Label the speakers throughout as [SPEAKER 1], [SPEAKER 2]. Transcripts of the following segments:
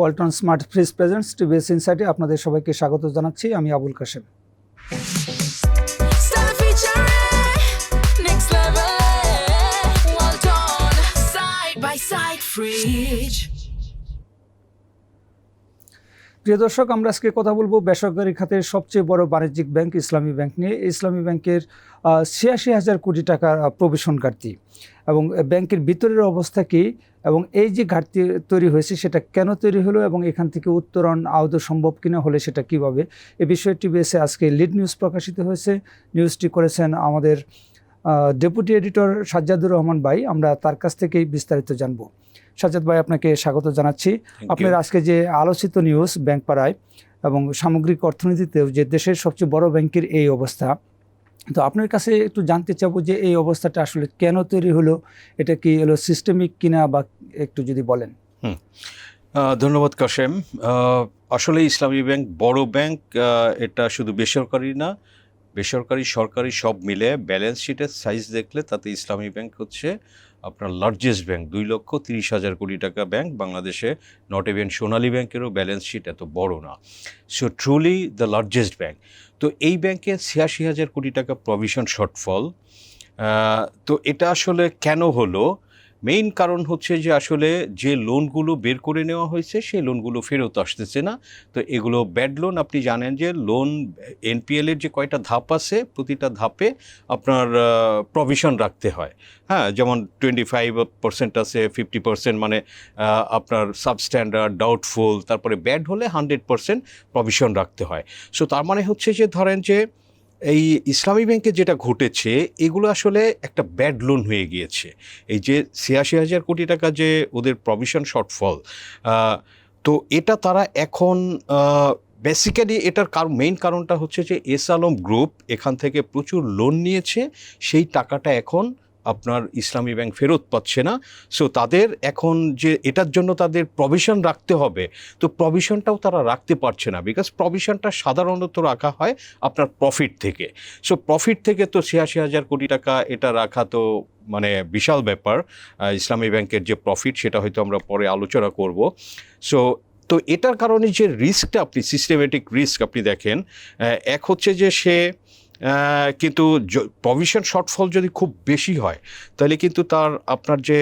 [SPEAKER 1] Walton smart fridge presents TVS ইনসাইটে আপনাদের সবাইকে স্বাগত জানাচ্ছি। আমি আবুল কাশেম।
[SPEAKER 2] Stella
[SPEAKER 1] প্রিয় দর্শক, আমরা আজকে কথা বলব বেসরকারি খাতের সবচেয়ে বড় বাণিজ্যিক ব্যাংক ইসলামী ব্যাংক নিয়ে। ইসলামী ব্যাংকের ছিয়াশি হাজার কোটি টাকার প্রবেশন ঘাটতি। এবং ব্যাংকের ভিতরের অবস্থা কী এবং এই যে ঘাটতি তৈরি হয়েছে, সেটা কেন তৈরি হলো এবং এখান থেকে উত্তরণ আদৌ সম্ভব কিনা হলে সেটা কীভাবে, এ বিষয়ে টিভিএসে আজকে লিড নিউজ প্রকাশিত হয়েছে। নিউজটি করেছেন আমাদের ডেপুটি এডিটর সাজ্জাদুর রহমান ভাই আমরা তার কাছ থেকেই বিস্তারিত জানব। সাজ্জাদ ভাই আপনাকে স্বাগত জানাচ্ছি। আপনার আজকে যে আলোচিত নিউজ ব্যাংক পাড়ায় এবং সামগ্রিক অর্থনীতিতেও যে দেশের সবচেয়ে বড় ব্যাংকের এই অবস্থা তো আপনার কাছে একটু জানতে চাবো যে এই অবস্থাটা আসলে কেন তৈরি হলো? এটা কি হলো সিস্টেমিক কিনা বা একটু যদি বলেন।
[SPEAKER 3] ধন্যবাদ কাশেম। আসলে ইসলামী ব্যাংক বড় ব্যাংক এটা শুধু বেসরকারি না বেসরকারি, সরকারি সব মিলে ব্যালেন্স শিটের সাইজ দেখলে তাতে ইসলামী ব্যাংক হচ্ছে আপনার লার্জেস্ট ব্যাংক দুই লক্ষ তিরিশ হাজার কোটি টাকা ব্যাংক বাংলাদেশে নট ইভেন সোনালী ব্যাংকেরও ব্যালেন্স শিট এত বড় না। So truly the largest bank তো এই ব্যাংকে ছিয়াশি হাজার কোটি টাকা প্রভিশন শর্টফল তো এটা আসলে কেন হলো? মেইন কারণ হচ্ছে যে আসলে যে লোনগুলো বের করে নেওয়া হয়েছে, সেই লোনগুলো ফেরত আসতেছে না। তো এগুলো ব্যাড লোন আপনি জানেন যে লোন এনপিএল এর যে কয়টা ধাপ আছে, প্রতিটা ধাপে আপনার প্রভিশন রাখতে হয়। হ্যাঁ যেমন টোয়েন্টি ফাইভ পার্সেন্ট আছে ফিফটি পার্সেন্ট মানে আপনার সাবস্ট্যান্ডার্ড ডাউটফুল তারপরে ব্যাড হলে হান্ড্রেড পার্সেন্ট প্রভিশন রাখতে হয়। সো তার মানে হচ্ছে যে ধরেন যে এই ইসলামী ব্যাংকে যেটা ঘটেছে, এগুলো আসলে একটা ব্যাড লোন হয়ে গিয়েছে। এই যে ছিয়াশি হাজার কোটি টাকা যে ওদের প্রভিশন শর্টফল তো এটা তারা এখন বেসিক্যালি এটার কার মেইন কারণটা হচ্ছে যে এস আলম গ্রুপ এখান থেকে প্রচুর লোন নিয়েছে, সেই টাকাটা এখন আপনার ইসলামী ব্যাংক ফেরত পাচ্ছে না। সো তাদের এখন যে এটার জন্য তাদের প্রভিশন রাখতে হবে, তো প্রভিশনটাও তারা রাখতে পারছে না বিকজ প্রভিশনটা সাধারণত রাখা হয় আপনার প্রফিট থেকে। সো প্রফিট থেকে তো ছিয়াশি হাজার কোটি টাকা এটা রাখা তো মানে বিশাল ব্যাপার ইসলামী ব্যাংকের যে প্রফিট সেটা হয়তো আমরা পরে আলোচনা করব। সো তো এটার কারণে যে রিস্কটা আপনি সিস্টেমেটিক রিস্ক আপনি দেখেন এক হচ্ছে যে সে কিন্তু প্রভিশন শর্টফল যদি খুব বেশি হয়, তাহলে কিন্তু তার আপনার যে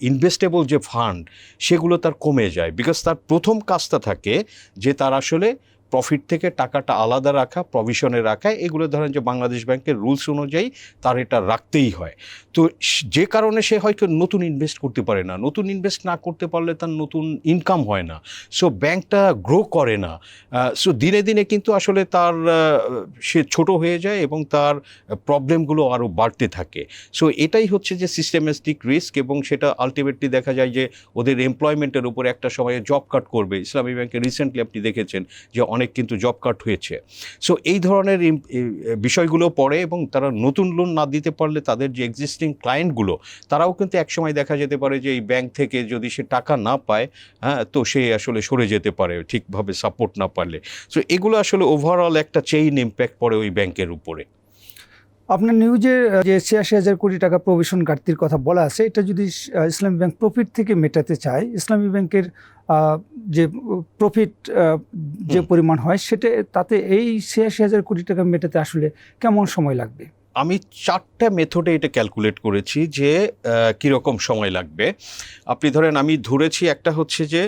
[SPEAKER 3] ইনভেস্টেবল যে ফান্ড সেগুলো তার কমে যায় বিকজ তার প্রথম কাজটা থাকে যে তার আসলে প্রফিট থেকে টাকাটা আলাদা রাখা প্রভিশনে রাখা, এগুলো ধরেন যে বাংলাদেশ ব্যাংকের রুলস অনুযায়ী তার এটা রাখতেই হয়। তো যে কারণে সে হয়তো নতুন ইনভেস্ট করতে পারে না, নতুন ইনভেস্ট না করতে পারলে তার নতুন ইনকাম হয় না। সো ব্যাংকটা গ্রো করে না। সো দিনে দিনে কিন্তু আসলে তার সে ছোট হয়ে যায় এবং তার প্রবলেমগুলো আরও বাড়তে থাকে। সো এটাই হচ্ছে যে সিস্টেমেটিক রিস্ক এবং সেটা আলটিমেটলি দেখা যায় যে ওদের এমপ্লয়মেন্টের উপর একটা সময়ে জব কাট করবে। ইসলামী ব্যাংকে রিসেন্টলি আপনি দেখেছেন যে অনেক কিন্তু জব কাট হয়েছে। সো এই ধরনের বিষয়গুলো পড়ে এবং তারা নতুন লোন না দিতে পারলে তাদের যে এক্সিস্টিং ক্লায়েন্টগুলো তারাও কিন্তু একসময় দেখা যেতে পারে যে এই ব্যাংক থেকে যদি সে টাকা না পায় হ্যাঁ তো সে আসলে সরে যেতে পারে, ঠিকভাবে সাপোর্ট না পারলে। সো এগুলো আসলে ওভারঅল একটা চেইন ইম্প্যাক্ট পড়ে ওই ব্যাংকের উপরে।
[SPEAKER 1] আপনার নিউজে যে ছিয়াশি হাজার কোটি টাকা প্রভিশন ঘাটতির কথা বলা আছে এটা যদি ইসলামী ব্যাংক প্রফিট থেকে মেটাতে চায় ইসলামী ব্যাংকের যে প্রফিট যে পরিমাণ হয় সেটা তাতে এই ছিয়াশি হাজার কোটি টাকা মেটাতে আসলে কেমন সময় লাগবে?
[SPEAKER 3] আমি চারটা মেথডে এটা ক্যালকুলেট করেছি যে কীরকম সময় লাগবে। আপনি ধরেন আমি ধরেছি একটা হচ্ছে যে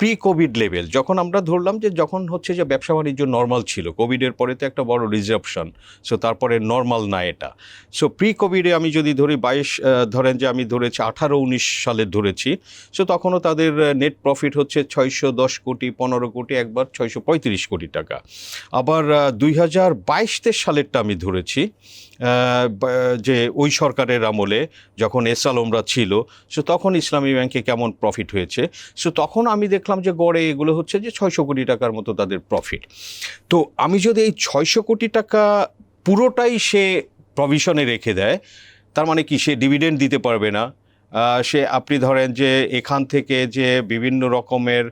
[SPEAKER 3] প্রি কোভিড লেভেল যখন আমরা ধরলাম যে যখন হচ্ছে যে ব্যবসা বাণিজ্য নর্মাল ছিল কোভিডের পরে তো একটা বড় রিজার্পশন সো তারপরে নর্মাল না এটা। সো প্রি কোভিডে আমি যদি ধরি বাইশ ধরেন যে আমি ধরেছি আঠারো, উনিশ সালে ধরেছি সো তখনও তাদের নেট প্রফিট হচ্ছে ছয়শো দশ কোটি, পনেরো কোটি, একবার ছয়শো পঁয়ত্রিশ কোটি টাকা। আবার দুই হাজার বাইশ সালেরটা আমি ধরেছি যে ওই সরকারের আমলে যখন এস আলমরা ছিল, সো তখন ইসলামী ব্যাংকে কেমন প্রফিট হয়েছে? সো তখন আমি দেখলাম যে গড়ে এগুলো হচ্ছে যে ছয়শো কোটি টাকার মতো তাদের প্রফিট তো আমি যদি এই ছয়শো কোটি টাকা পুরোটাই সে প্রভিশনে রেখে দেয়, তার মানে কি সে ডিভিডেন্ড দিতে পারবে না? সে আপনি ধরেন যে এখান থেকে যে বিভিন্ন রকমের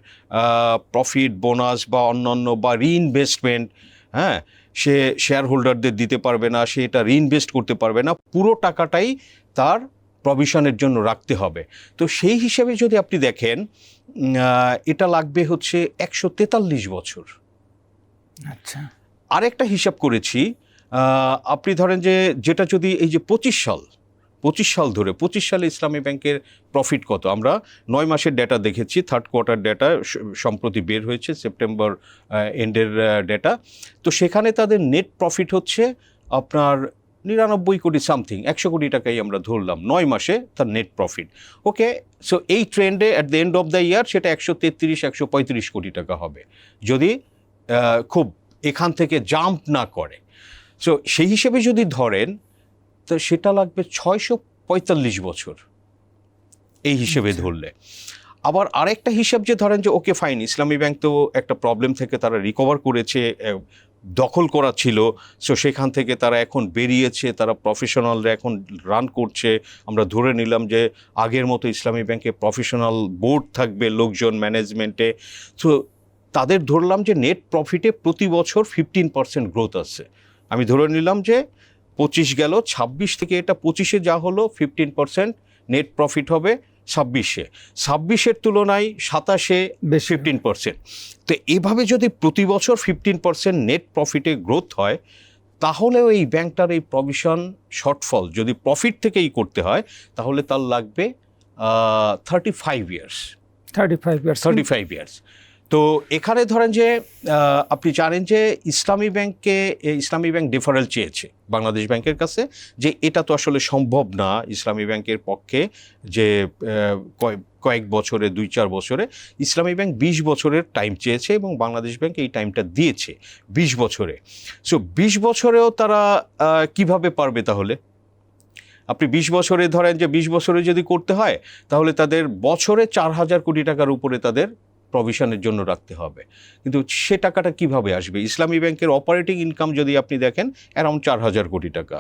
[SPEAKER 3] প্রফিট বোনাস বা অন্যান্য বা রিইনভেস্টমেন্ট হ্যাঁ? সে শেয়ার হোল্ডারদের দিতে পারবে না সে এটা রিইনভেস্ট করতে পারবে না পুরো টাকাটাই তার প্রভিশনের জন্য রাখতে হবে। তো সেই হিসাবে যদি আপনি দেখেন এটা লাগবে হচ্ছে একশো তেতাল্লিশ বছর।
[SPEAKER 1] আচ্ছা।
[SPEAKER 3] আরেকটা হিসাব করেছি আপনি ধরেন যে যেটা যদি এই যে পঁচিশ সাল পঁচিশ সাল ধরে, পঁচিশ সালে ইসলামী ব্যাংকের প্রফিট কত? আমরা নয় মাসের ডেটা দেখেছি থার্ড কোয়ার্টার ডেটা সম্প্রতি বের হয়েছে সেপ্টেম্বর এন্ডের ডেটা তো সেখানে তাদের নেট প্রফিট হচ্ছে আপনার নিরানব্বই কোটি সামথিং একশো কোটি টাকাই আমরা ধরলাম, নয় মাসে তার নেট প্রফিট ওকে সো এই ট্রেন্ডে at the end of the year সেটা একশো তেত্রিশ, একশো পঁয়ত্রিশ কোটি টাকা হবে। যদি খুব এখান থেকে জাম্প না করে। সো সেই হিসেবে যদি ধরেন তো সেটা লাগবে ছয়শো পঁয়তাল্লিশ বছর। এই হিসেবে ধরলে। আবার আরেকটা হিসাব যে ধরেন যে ওকে ফাইন ইসলামী ব্যাংক তো একটা প্রবলেম থেকে তারা রিকভার করেছে দখল করা ছিল। সো সেখান থেকে তারা এখন বেরিয়েছে তারা প্রফেশনালরা এখন রান করছে। আমরা ধরে নিলাম যে আগের মতো ইসলামী ব্যাংকে প্রফেশনাল বোর্ড থাকবে লোকজন ম্যানেজমেন্টে তো তাদের ধরলাম যে নেট প্রফিটে প্রতি বছর ফিফটিন পার্সেন্ট গ্রোথ আছে আমি ধরে নিলাম যে পঁচিশ গেল ছাব্বিশ থেকে এটা পঁচিশে যা হলো ফিফটিন পার্সেন্ট নেট প্রফিট হবে ছাব্বিশে। ছাব্বিশের তুলনায় সাতাশে ফিফটিন পার্সেন্ট তো এভাবে যদি প্রতি বছর ফিফটিন পার্সেন্ট নেট প্রফিটে গ্রোথ হয় তাহলেও এই ব্যাংকটার এই প্রভিশন শর্টফল যদি প্রফিট থেকেই করতে হয় তাহলে তার লাগবে thirty five years
[SPEAKER 1] thirty five years
[SPEAKER 3] thirty five years তো এখানে ধরেন যে আপনি জানেন যে ইসলামী ব্যাংকে এ, ইসলামী ব্যাংক ডিফারেল চেয়েছে বাংলাদেশ ব্যাংকের কাছে যে এটা তো আসলে সম্ভব না ইসলামী ব্যাংকের পক্ষে যে কয়েক বছরে দুই চার বছরে ইসলামী ব্যাংক বিশ বছরের টাইম চেয়েছে এবং বাংলাদেশ ব্যাংক এই টাইমটা দিয়েছে বিশ বছরে। সো বিশ বছরেও তারা কীভাবে পারবে তাহলে? আপনি বিশ বছরে ধরেন যে বিশ বছরে যদি করতে হয় তাহলে তাদের বছরে চার হাজার কোটি টাকার উপরে তাদের প্রভিশনের জন্য রাখতে হবে। কিন্তু সে টাকাটা কীভাবে আসবে? ইসলামী ব্যাংকের অপারেটিং ইনকাম যদি আপনি দেখেন অ্যারাউন্ড চার হাজার কোটি টাকা।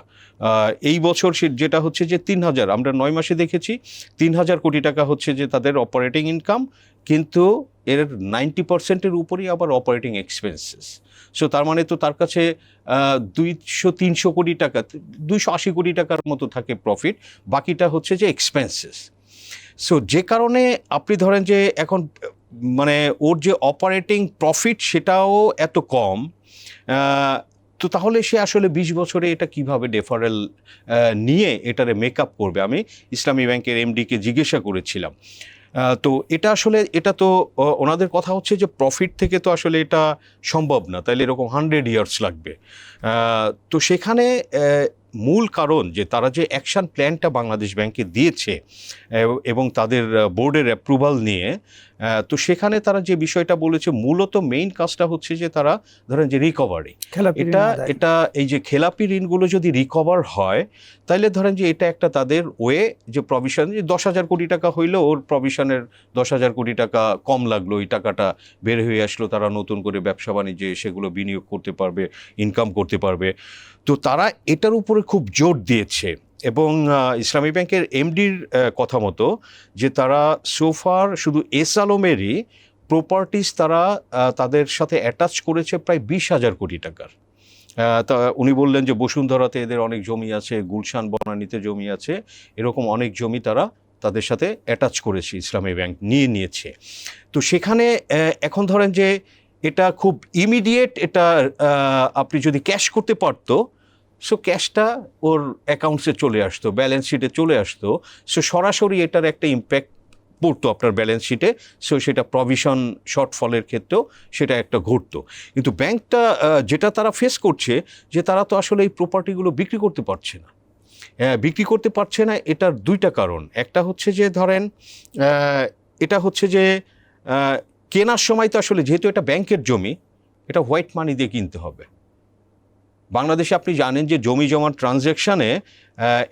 [SPEAKER 3] এই বছর সে যেটা হচ্ছে যে তিন হাজার, আমরা নয় মাসে দেখেছি, তিন হাজার কোটি টাকা হচ্ছে যে তাদের অপারেটিং ইনকাম কিন্তু এর নাইনটি পার্সেন্টের উপরেই আবার অপারেটিং এক্সপেন্সেস সো তার মানে তো তার কাছে দুইশো, তিনশো কোটি টাকা, দুইশো আশি কোটি টাকার মতো থাকে প্রফিট বাকিটা হচ্ছে যে এক্সপেন্সেস সো যে কারণে আপনি ধরেন যে এখন মানে ওর যে অপারেটিং প্রফিট সেটাও এত কম তো তাহলে সে আসলে বিশ বছরে এটা কীভাবে ডেফারেল নিয়ে এটারে মেকআপ করবে? আমি ইসলামী ব্যাংকের এমডিকে জিজ্ঞাসা করেছিলাম। তো এটা আসলে, এটা তো ওনাদের কথা হচ্ছে যে প্রফিট থেকে তো আসলে এটা সম্ভব না। তাইলে এরকম হান্ড্রেড ইয়ার্স লাগবে। তো সেখানে মূল কারণ যে তারা যে অ্যাকশন প্ল্যানটা বাংলাদেশ ব্যাংকে দিয়েছে এবং তাদের বোর্ডের অ্যাপ্রুভাল নিয়ে তো সেখানে তারা যে বিষয়টা বলেছে মূলত মেইন কাজটা হচ্ছে যে তারা ধরেন যে রিকভারি এটা এটা এই যে খেলাপি ঋণগুলো যদি রিকভার হয় তাহলে ধরেন যে এটা একটা তাদের ওয়ে যে প্রভিশন যে দশ হাজার কোটি টাকা হইল ওর প্রভিশনের দশ হাজার কোটি টাকা কম লাগল ওই টাকাটা বের হয়ে আসলো তারা নতুন করে ব্যবসা বাণিজ্যে সেগুলো বিনিয়োগ করতে পারবে ইনকাম করতে পারবে। তো তারা এটার উপরে খুব জোর দিয়েছে এবং ইসলামী ব্যাংকের এমডির কথা মতো যে তারা সোফার শুধু এস আলমেরই প্রপার্টিস তারা তাদের সাথে অ্যাটাচ করেছে প্রায় বিশ হাজার কোটি টাকার। তা উনি বললেন যে বসুন্ধরাতে এদের অনেক জমি আছে, গুলশান বনানীতে জমি আছে, এরকম অনেক জমি তারা তাদের সাথে অ্যাটাচ করেছে, ইসলামী ব্যাংক নিয়ে নিয়েছে। তো সেখানে এখন ধরেন যে এটা খুব ইমিডিয়েট এটা আপনি যদি ক্যাশ করতে পারতো সো ক্যাশটা ওর অ্যাকাউন্টসে চলে আসতো ব্যালেন্স শিটে চলে আসতো। সো সরাসরি এটার একটা ইম্প্যাক্ট পড়তো আপনার ব্যালেন্স শিটে সো সেটা প্রভিশন শর্টফলের ক্ষেত্রেও সেটা একটা ঘটতো। কিন্তু ব্যাংকটা যেটা তারা ফেস করছে যে তারা তো আসলে এই প্রপার্টিগুলো বিক্রি করতে পারছে না। হ্যাঁ, বিক্রি করতে পারছে না এটার দুইটা কারণ। একটা হচ্ছে যে ধরেন এটা হচ্ছে যে কেনার সময় তো আসলে যেহেতু এটা ব্যাংকের জমি এটা হোয়াইট মানি দিয়ে কিনতে হবে। বাংলাদেশে আপনি জানেন যে জমি জমার ট্রানজ্যাকশানে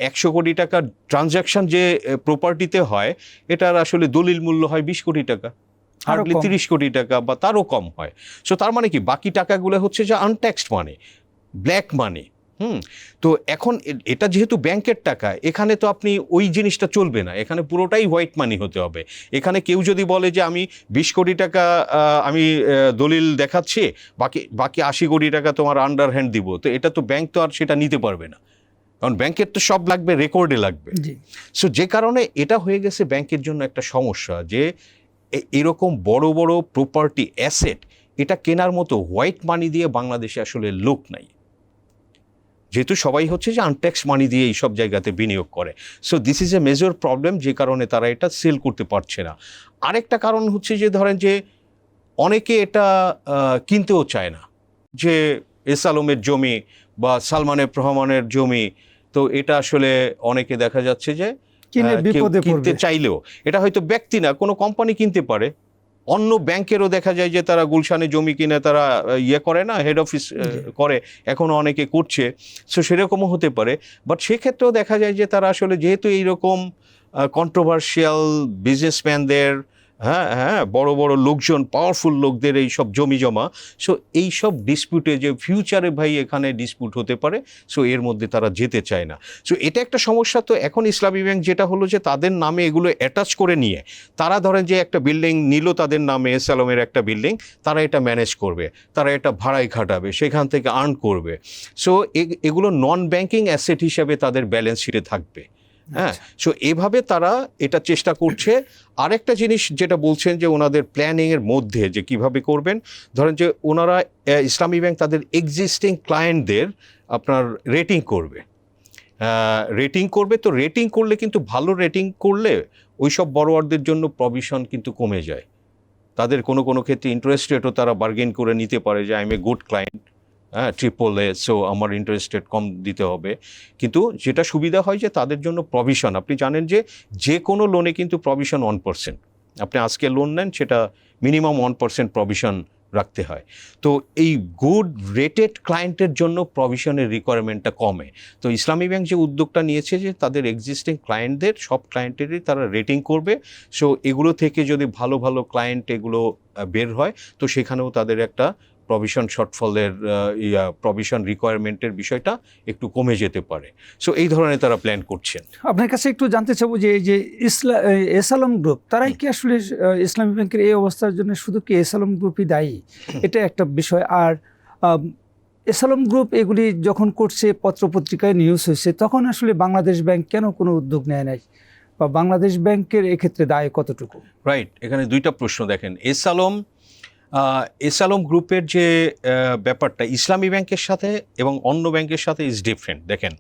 [SPEAKER 3] একশো কোটি টাকার ট্রানজ্যাকশান যে প্রপার্টিতে হয় এটার আসলে দলিল মূল্য হয় বিশ কোটি টাকা।
[SPEAKER 1] আরও
[SPEAKER 3] হার্ডলি তিরিশ কোটি টাকা বা তারও কম হয়। সো তার মানে কি? বাকি টাকাগুলো হচ্ছে যে আনট্যাক্সড মানে ব্ল্যাক মানি হুম। তো এখন এটা যেহেতু ব্যাংকের টাকা এখানে তো আপনি ওই জিনিসটা চলবে না। এখানে পুরোটাই হোয়াইট মানি হতে হবে। এখানে কেউ যদি বলে যে আমি বিশ কোটি টাকা আমি দলিল দেখাচ্ছি বাকি বাকি আশি কোটি টাকা তোমার আন্ডার হ্যান্ড দিব তো এটা তো ব্যাংক তো আর সেটা নিতে পারবে না। কারণ ব্যাংকের তো সব লাগবে রেকর্ডে লাগবে। সো যে কারণে এটা হয়ে গেছে ব্যাংকের জন্য একটা সমস্যা যে এরকম বড় বড় প্রপার্টি অ্যাসেট এটা কেনার মতো হোয়াইট মানি দিয়ে বাংলাদেশে আসলে লোক নাই। যেহেতু সবাই হচ্ছে যে আনট্যাক্স মানি দিয়ে এইসব জায়গাতে বিনিয়োগ করে। So this is a major problem যে কারণে তারা এটা সেল করতে পারছে না। আরেকটা কারণ হচ্ছে যে ধরেন যে অনেকে এটা কিনতেও চায় না। যে এস আলমের জমি বা সালমানের রহমানের জমি তো এটা আসলে অনেকে দেখা যাচ্ছে যে কিনতে চাইলেও এটা হয়তো ব্যক্তি না কোনো কোম্পানি কিনতে পারে। অন্য ব্যাংকেরও দেখা যায় যে তারা গুলশানে জমি কিনে তারা ইয়ে করে না হেড অফিস করে এখনও অনেকে করছে। সো সেরকমও হতে পারে। বাট সেক্ষেত্রেও দেখা যায় যে তারা আসলে যেহেতু এইরকম কন্ট্রোভার্সিয়াল বিজনেসম্যানদের হ্যাঁ হ্যাঁ বড় বড় লোকজন পাওয়ারফুল লোকদের এই সব জমি জমা। সো এই সব ডিসপিউটে যে ফিউচারে ভাই এখানে ডিসপিউট হতে পারে সো এর মধ্যে তারা যেতে চায় না। সো এটা একটা সমস্যা তো এখন ইসলামী ব্যাংক যেটা হলো যে তাদের নামে এগুলো অ্যাটাচ করে নিয়ে, তারা ধরেন যে একটা বিল্ডিং নিল তাদের নামে এসালমের একটা বিল্ডিং তারা এটা ম্যানেজ করবে, তারা এটা ভাড়ায় খাটাবে, সেখান থেকে আর্ন করবে। সো এগুলো নন ব্যাংকিং অ্যাসেট হিসাবে তাদের ব্যালেন্স শিটে থাকবে। হ্যাঁ সো এভাবে তারা এটা চেষ্টা করছে। আরেকটা জিনিস যেটা বলছেন যে ওনাদের প্ল্যানিংয়ের মধ্যে যে কীভাবে করবেন ধরেন যে ওনারা ইসলামী ব্যাংক তাদের এক্সিস্টিং ক্লায়েন্টদের আপনার রেটিং করবে। রেটিং করবে তো রেটিং করলে কিন্তু ভালো রেটিং করলে ওই সব বড়োয়ারদের জন্য প্রভিশন কিন্তু কমে যায়। তাদের কোনো কোনো ক্ষেত্রে ইন্টারেস্ট রেটও তারা বার্গেন করে নিতে পারে যে I am a good client হ্যাঁ ট্রিপল এ সো আমার ইন্টারেস্ট রেট কম দিতে হবে। কিন্তু যেটা সুবিধা হয় যে তাদের জন্য প্রভিশন আপনি জানেন যে যে কোনো লোনে কিন্তু প্রভিশন ওয়ান পার্সেন্ট আপনি আজকে লোন নেন, সেটা মিনিমাম ওয়ান পার্সেন্ট প্রভিশন রাখতে হয়। তো এই গুড রেটেড ক্লায়েন্টের জন্য প্রভিশনের রিকোয়ারমেন্টটা কমে। তো ইসলামী ব্যাংক যে উদ্যোগটা নিয়েছে যে তাদের এক্সিস্টিং ক্লায়েন্টদের সব ক্লায়েন্টেরই তারা রেটিং করবে। সো এগুলো থেকে যদি ভালো ভালো ক্লায়েন্ট এগুলো বের হয়, তো সেখানেও তাদের একটা প্রভিশন শর্টফলের ইয়া প্রভিশন রিকোয়ারমেন্টের বিষয়টা একটু কমে যেতে পারে। সো এই ধরনের তারা প্ল্যান করছেন।
[SPEAKER 1] আপনার কাছে একটু জানতে চাবো যে এই যে ইসলা এসালম গ্রুপ তারাই কি আসলে ইসলামী ব্যাংকের এই অবস্থার জন্য শুধু কি এসালম গ্রুপই দায়ী? এটা একটা বিষয়। আর এসালম গ্রুপ এগুলি যখন করছে পত্রপত্রিকায় নিউজ হয়েছে তখন আসলে বাংলাদেশ ব্যাংক কেন কোনো উদ্যোগ নেয় নাই? বা বাংলাদেশ ব্যাংকের এক্ষেত্রে দায় কতটুকু?
[SPEAKER 3] রাইট এখানে দুইটা প্রশ্ন দেখেন। এস আলম আহ, এস আলম গ্রুপের যে ব্যাপারটা ইসলামী ব্যাংকের সাথে এবং অন্য ব্যাংকের সাথে ইজ ডিফারেন্ট দেখেন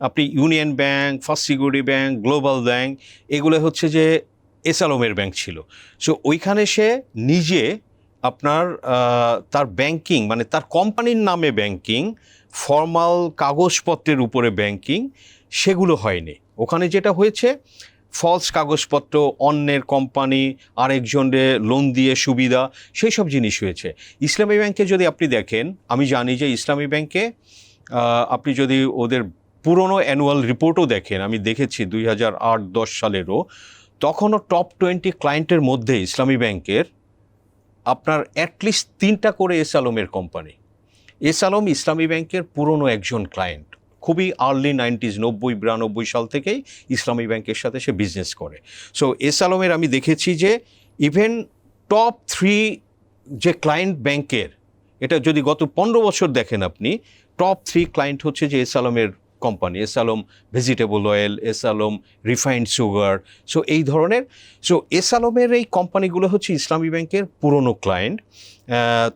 [SPEAKER 3] আপনি union bank first security bank global bank এগুলো হচ্ছে যে এস আলমের ব্যাংক ছিল। সো ওইখানে সে নিজে আপনার তার ব্যাংকিং মানে তার কোম্পানির নামে ব্যাংকিং ফর্মাল কাগজপত্রের উপরে ব্যাংকিং সেগুলো হয়নি। ওখানে যেটা হয়েছে ফলস কাগজপত্র, অন্যের কোম্পানি আরেকজনের লোন দিয়ে সুবিধা সেই সব জিনিস হয়েছে। ইসলামী ব্যাংকে যদি আপনি দেখেন, আমি জানি যে ইসলামী ব্যাংকে আপনি যদি ওদের পুরনো অ্যানুয়াল রিপোর্টও দেখেন, আমি দেখেছি দুই হাজার আট দশ সালেরও, তখনও টপ টোয়েন্টি ক্লায়েন্টের মধ্যে ইসলামী ব্যাংকের আপনার অ্যাটলিস্ট তিনটা করে এস আলমের কোম্পানি এস আলম ইসলামী ব্যাংকের পুরনো একজন ক্লায়েন্ট খুবই আর্লি নাইনটিজ নব্বই, বিরানব্বই সাল থেকেই ইসলামী ব্যাংকের সাথে সে বিজনেস করে। সো এস আলমের আমি দেখেছি যে ইভেন টপ থ্রি যে ক্লায়েন্ট ব্যাংকের, এটা যদি গত পনেরো বছর দেখেন আপনি টপ থ্রি ক্লায়েন্ট হচ্ছে যে এস আলমের company S Alam vegetable oil S Alam refined sugar so এই ধরনের সো এস আলমের এই কোম্পানিগুলো হচ্ছে ইসলামী ব্যাংকের পুরনো ক্লায়েন্ট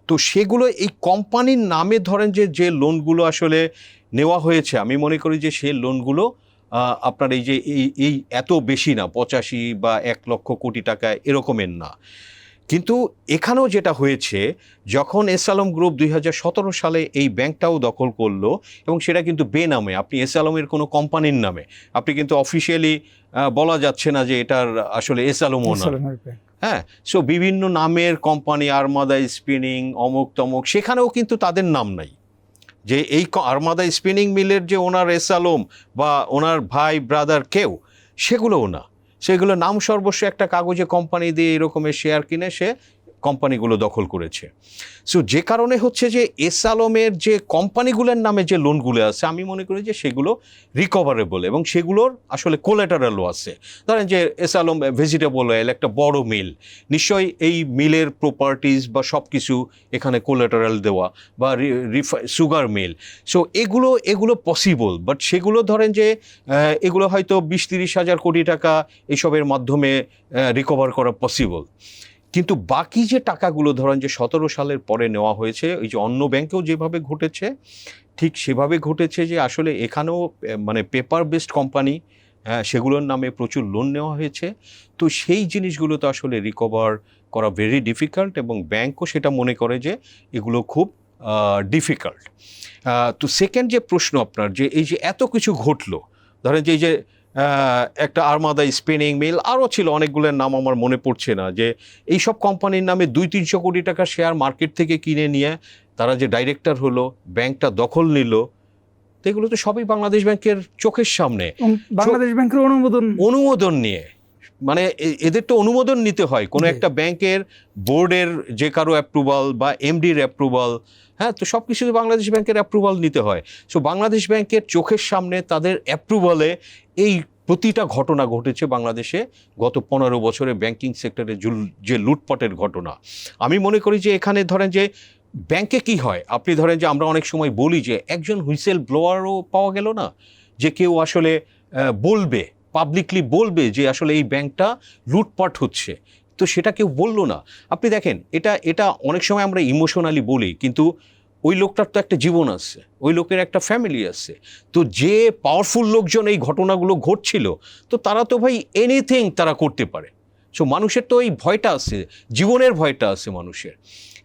[SPEAKER 3] তো সেগুলো এই কোম্পানির নামে ধরেন যে যে লোনগুলো আসলে নেওয়া হয়েছে। আমি মনে করি যে সেই লোনগুলো আপনার এই যে এই এই এত বেশি না পঁচাশি বা এক লক্ষ কোটি টাকা এরকমের না। কিন্তু এখানেও যেটা হয়েছে যখন এস আলম গ্রুপ দুই হাজার সতেরো সালে এই ব্যাংকটাও দখল করল এবং সেটা কিন্তু বেনামে আপনি এস আলমের কোনো কোম্পানির নামে আপনি কিন্তু অফিসিয়ালি বলা যাচ্ছে না যে এটার আসলে এস আলমও না হ্যাঁ সো বিভিন্ন নামের কোম্পানি আরমাদা স্পিনিং অমুক তমুক সেখানেও কিন্তু তাদের নাম নাই। যে এই আরমাদা স্পিনিং মিলের যে ওনার এস আলম বা ওনার ভাই ব্রাদার কেউ, সেগুলোও না। সেগুলো নাম সর্বস্ব একটা কাগজে কোম্পানি দিয়ে এরকমের শেয়ার কিনে সে কোম্পানিগুলো দখল করেছে। সো যে কারণে হচ্ছে যে এস আলমের যে কোম্পানিগুলোর নামে যে লোনগুলো আছে, আমি মনে করি যে সেগুলো রিকভারেবল এবং সেগুলোর আসলে কোলেটারালও আছে। ধরেন যে এস আলম ভেজিটেবল অয়েল একটা বড় মিল নিশ্চয়ই এই মিলের প্রপার্টিজ বা সব কিছু এখানে কোলেটারাল দেওয়া বা সুগার মিল সো এগুলো এগুলো পসিবল বাট সেগুলো ধরেন যে এগুলো হয়তো বিশ তিরিশ হাজার কোটি টাকা এসবের মাধ্যমে রিকভার করা পসিবল কিন্তু বাকি যে টাকাগুলো, ধরেন যে সতেরো সালের পরে নেওয়া হয়েছে, ওই যে অন্য ব্যাংকেও যেভাবে ঘটেছে, ঠিক সেভাবে ঘটেছে যে আসলে এখানেও মানে পেপার বেসড কোম্পানি সেগুলোর নামে প্রচুর লোন নেওয়া হয়েছে। তো সেই জিনিসগুলো তো আসলে রিকভার করা ভেরি ডিফিকাল্ট এবং ব্যাংকও সেটা মনে করে যে এগুলো খুব ডিফিকাল্ট তো সেকেন্ড যে প্রশ্ন আপনার, যে এই যে এত কিছু ঘটলো, ধরেন যে এই যে একটা আর্মাদা স্পিনিং মিল আরও ছিল অনেকগুলোর নাম আমার মনে পড়ছে না যে এই সব কোম্পানির নামে দুই তিনশো কোটি টাকা শেয়ার মার্কেট থেকে কিনে নিয়ে তারা যে ডাইরেক্টর হলো ব্যাংকটা দখল নিল এগুলো তো সবই বাংলাদেশ ব্যাংকের চোখের সামনে।
[SPEAKER 1] বাংলাদেশ ব্যাংকের অনুমোদন।
[SPEAKER 3] অনুমোদন নিয়ে। মানে এদের তো অনুমোদন নিতে হয় কোনো একটা ব্যাংকের বোর্ডের যে কারও অ্যাপ্রুভাল বা এমডির অ্যাপ্রুভাল হ্যাঁ তো সব কিছুতে বাংলাদেশ ব্যাংকের অ্যাপ্রুভাল নিতে হয়। সো বাংলাদেশ ব্যাংকের চোখের সামনে তাদের অ্যাপ্রুভালে এই প্রতিটা ঘটনা ঘটেছে বাংলাদেশে গত পনেরো বছরে ব্যাংকিং সেক্টরে যে লুটপাটের ঘটনা। আমি মনে করি যে এখানে ধরেন যে ব্যাংকে কি হয়? আপনি ধরেন যে আমরা অনেক সময় বলি যে একজন হুইসেল ব্লোয়ারও পাওয়া গেল না? যে কেউ আসলে বলবে পাবলিকলি বলবে যে আসলে এই ব্যাংকটা লুটপাট হচ্ছে। তো সেটা কেউ বলল না। আপনি দেখেন, এটা এটা অনেক সময় আমরা ইমোশনালি বলি, কিন্তু ওই লোকটার তো একটা জীবন আছে, ওই লোকের একটা ফ্যামিলি আছে। তো যে পাওয়ারফুল লোকজন এই ঘটনাগুলো ঘটছিল, তো তারা তো ভাই এনিথিং তারা করতে পারে। সো মানুষের তো এই ভয়টা আছে, জীবনের ভয়টা আছে মানুষের।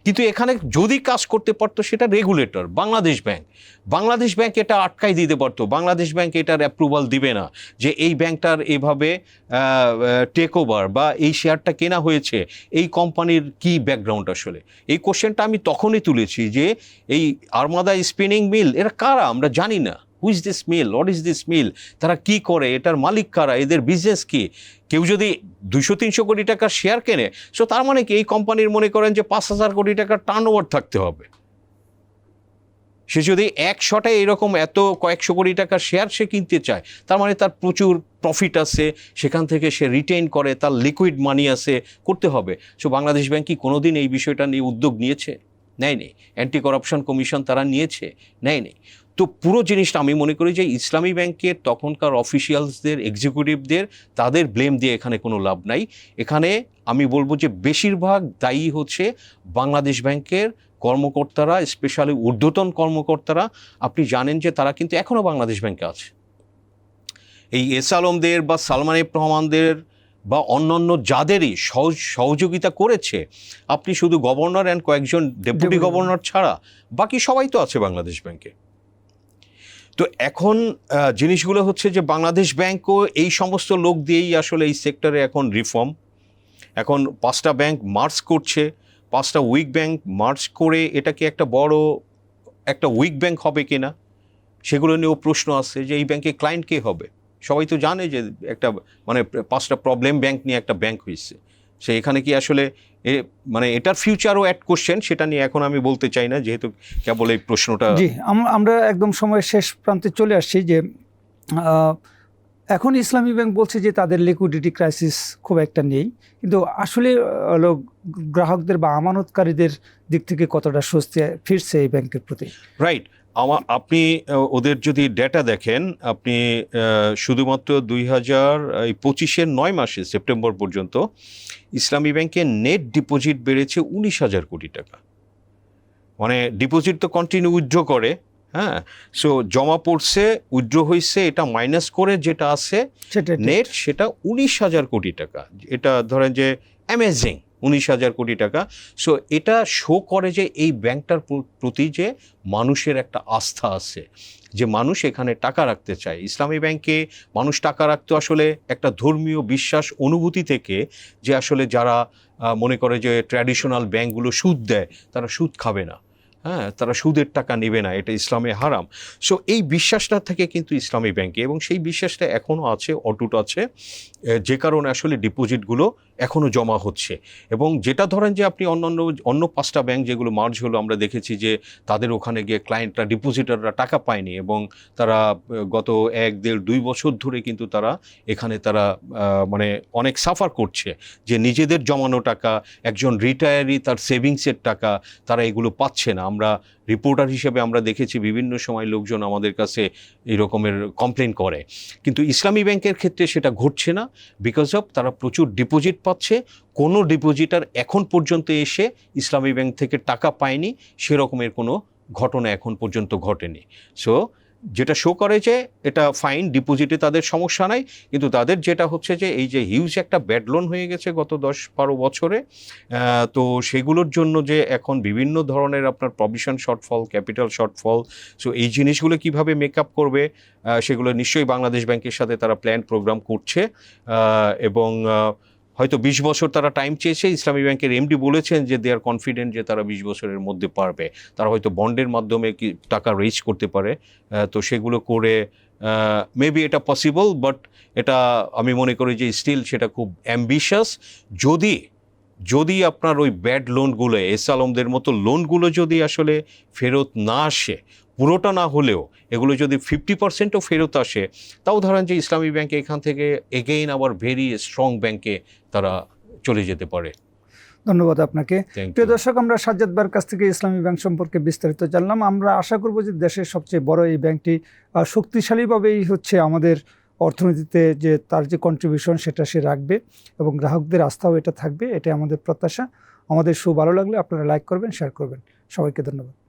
[SPEAKER 3] কিন্তু এখানে যদি কাজ করতে পারতো সেটা regulator Bangladesh bank Bangladesh bank এটা আটকাই দিতে পারতো। বাংলাদেশ ব্যাংক এটার অ্যাপ্রুভাল দিবে না যে এই ব্যাংকটার এভাবে টেক ওভার বা এই শেয়ারটা কেনা হয়েছে, এই কোম্পানির কি ব্যাকগ্রাউন্ড আসলে? এই কোশ্চেনটা আমি তখনই তুলেছি যে এই আর্মাদা স্পিনিং মিল এরা কারা? আমরা জানি না। Who's this mill what is this mill তারা কি করে? এটার মালিক কারা? এদের বিজনেস কি? কেউ যদি দুশো তিনশো কোটি টাকার শেয়ার কেনে সো তার মানে কি? এই কোম্পানির মনে করেন যে পাঁচ হাজার কোটি টাকার টার্ন থাকতে হবে। সে যদি এক শটে এরকম এত কয়েকশো কোটি টাকার শেয়ার সে কিনতে চায়, তার মানে তার প্রচুর প্রফিট আছে, সেখান থেকে সে রিটেইন করে, তার লিকুইড মানি আছে, করতে হবে। সো বাংলাদেশ ব্যাংক কি কোনো দিন এই বিষয়টা নিয়ে উদ্যোগ নিয়েছে? নেয়নি। অ্যান্টি করাপশন কমিশন তারা নিয়েছে? নেয়নি। তো পুরো জিনিসটা আমি মনে করি যে ইসলামী ব্যাংকের তখনকার অফিসিয়ালসদের এক্সিকিউটিভদের তাদের ব্লেম দিয়ে এখানে কোনো লাভ নাই। এখানে আমি বলব যে বেশিরভাগ দায়ী হচ্ছে বাংলাদেশ ব্যাংকের কর্মকর্তারা স্পেশালি ঊর্ধ্বতন কর্মকর্তারা। আপনি জানেন যে তারা কিন্তু এখনও বাংলাদেশ ব্যাংকে আছে। এই এস আলমদের বা সালমান এফ রহমানদের বা অন্যান্য যাদেরই সহজ সহযোগিতা করেছে আপনি শুধু গভর্নর অ্যান্ড কয়েকজন ডেপুটি গভর্নর ছাড়া বাকি সবাই তো আছে বাংলাদেশ ব্যাংকে। তো এখন জিনিসগুলো হচ্ছে যে বাংলাদেশ ব্যাংকও এই সমস্ত লোক দিয়েই আসলে এই সেক্টরে এখন রিফর্ম। এখন পাঁচটা ব্যাংক মার্চ করছে, পাঁচটা উইক ব্যাংক মার্চ করে এটাকে একটা বড়, একটা উইক ব্যাংক হবে কিনা, সেগুলো নিয়েও প্রশ্ন আছে যে এই ব্যাংকে ক্লায়েন্ট কে হবে? সবাই তো জানে যে একটা মানে পাঁচটা প্রবলেম ব্যাংক নিয়ে একটা ব্যাংক হয়েছে। সে এখানে কি আসলে এ মানে এটার ফিউচারও অ্যাড কোশ্চেন সেটা নিয়ে এখন আমি বলতে চাই না যেহেতু কেবল এই প্রশ্নটা
[SPEAKER 1] জি আম- আমরা একদম সময়ের শেষ প্রান্তে চলে আসছি যে এখন ইসলামী ব্যাংক বলছে যে তাদের লিকুইডিটি ক্রাইসিস খুব একটা নেই। কিন্তু আসলে গ্রাহকদের বা আমানতকারীদের দিক থেকে কতটা স্বস্তি ফিরছে এই ব্যাংকের প্রতি?
[SPEAKER 3] রাইট আমার আপনি ওদের যদি ডেটা দেখেন আপনি শুধুমাত্র দুই হাজার এই পঁচিশের নয় মাসে সেপ্টেম্বর পর্যন্ত ইসলামী ব্যাংকের নেট ডিপোজিট বেড়েছে উনিশ হাজার কোটি টাকা। মানে ডিপোজিট তো কন্টিনিউ উইথড্র করে হ্যাঁ? সো জমা পড়ছে উইথড্র হয়েছে এটা মাইনাস করে যেটা আছে নেট সেটা উনিশ হাজার কোটি টাকা। এটা ধরেন যে অ্যামেজিং উনিশ হাজার কোটি টাকা। সো এটা শো করে যে এই ব্যাংকটার প্রতি যে মানুষের একটা আস্থা আছে, যে মানুষ এখানে টাকা রাখতে চায়। ইসলামী ব্যাংকে মানুষ টাকা রাখতো আসলে একটা ধর্মীয় বিশ্বাস অনুভূতি থেকে, যে আসলে যারা মনে করে যে ট্র্যাডিশনাল ব্যাংকগুলো সুদ দেয়, তারা সুদ খাবে না। হ্যাঁ তারা সুদের টাকা নেবে না, এটা ইসলামে হারাম। সো এই বিশ্বাসটা থেকে কিন্তু ইসলামী ব্যাংকে, এবং সেই বিশ্বাসটা এখনও আছে, অটুট আছে। যে কারণে আসলে ডিপোজিটগুলো এখনও জমা হচ্ছে। এবং যেটা ধরেন যে আপনি অন্যান্য, অন্য পাঁচটা ব্যাংক যেগুলো মার্জ হলো, আমরা দেখেছি যে তাদের ওখানে গিয়ে ক্লায়েন্টরা ডিপোজিটাররা টাকা পায়নি এবং তারা গত এক, দেড়, দুই বছর ধরে কিন্তু তারা এখানে তারা মানে অনেক সাফার করছে যে নিজেদের জমানো টাকা, একজন রিটায়ারি তার সেভিংসের টাকা, তারা এগুলো পাচ্ছে না। আমরা রিপোর্টার হিসেবে আমরা দেখেছি বিভিন্ন সময় লোকজন আমাদের কাছে এই রকমের কমপ্লেন করে। কিন্তু ইসলামী ব্যাংকের ক্ষেত্রে সেটা ঘটছে না বিকজ অফ তারা প্রচুর ডিপোজিট পাচ্ছে। কোনো ডিপোজিটার এখন পর্যন্ত এসে ইসলামী ব্যাংক থেকে টাকা পায়নি। সেরকমের কোনো ঘটনা এখন পর্যন্ত ঘটেনি। সো যেটা শো করে যে এটা ফাইন ডিপোজিটে তাদের সমস্যা নাই। কিন্তু তাদের যেটা হচ্ছে যে এই যে হিউজ একটা ব্যাড লোন হয়ে গেছে গত দশ বারো বছরে তো সেগুলোর জন্য যে এখন বিভিন্ন ধরনের আপনার provision shortfall capital shortfall so এই জিনিসগুলো কীভাবে মেকআপ করবে সেগুলো নিশ্চয়ই বাংলাদেশ ব্যাংকের সাথে তারা প্ল্যান প্রোগ্রাম করছে এবং হয়তো বিশ বছর তারা টাইম চেয়েছে, ইসলামী ব্যাংকের এমডি বলেছেন যে দে আর কনফিডেন্ট যে তারা বিশ বছরের মধ্যে পারবে। তারা হয়তো বন্ডের মাধ্যমে কি টাকা রেজ করতে পারে। তো সেগুলো করে মেবি এটা পসিবল বাট এটা আমি মনে করি যে স্টিল সেটা খুব অ্যাম্বিশাস যদি যদি আপনার ওই ব্যাড লোনগুলো এস আলমদের মতো লোনগুলো যদি আসলে ফেরত না আসে পুরোটা না হলেও এগুলো যদি ফিফটি পার্সেন্টও ফেরত আসে তাও ধরেন যে ইসলামী ব্যাংকে এখান থেকে এগেইন আবার ভেরি স্ট্রং ব্যাংকে তারা চলে যেতে পারে।
[SPEAKER 1] ধন্যবাদ আপনাকে। প্রিয় দর্শক আমরা সাজ্জাদ বার কাছ থেকে ইসলামী ব্যাংক সম্পর্কে বিস্তারিত জানলাম। আমরা আশা করব যে দেশের সবচেয়ে বড় এই ব্যাংকটি শক্তিশালীভাবেই হচ্ছে আমাদের অর্থনীতিতে যে তার যে কন্ট্রিবিউশন সেটা সে রাখবে এবং গ্রাহকদের আস্থাও এটা থাকবে এটা আমাদের প্রত্যাশা। আমাদের শো ভালো লাগলে আপনারা লাইক করবেন শেয়ার করবেন। সবাইকে ধন্যবাদ।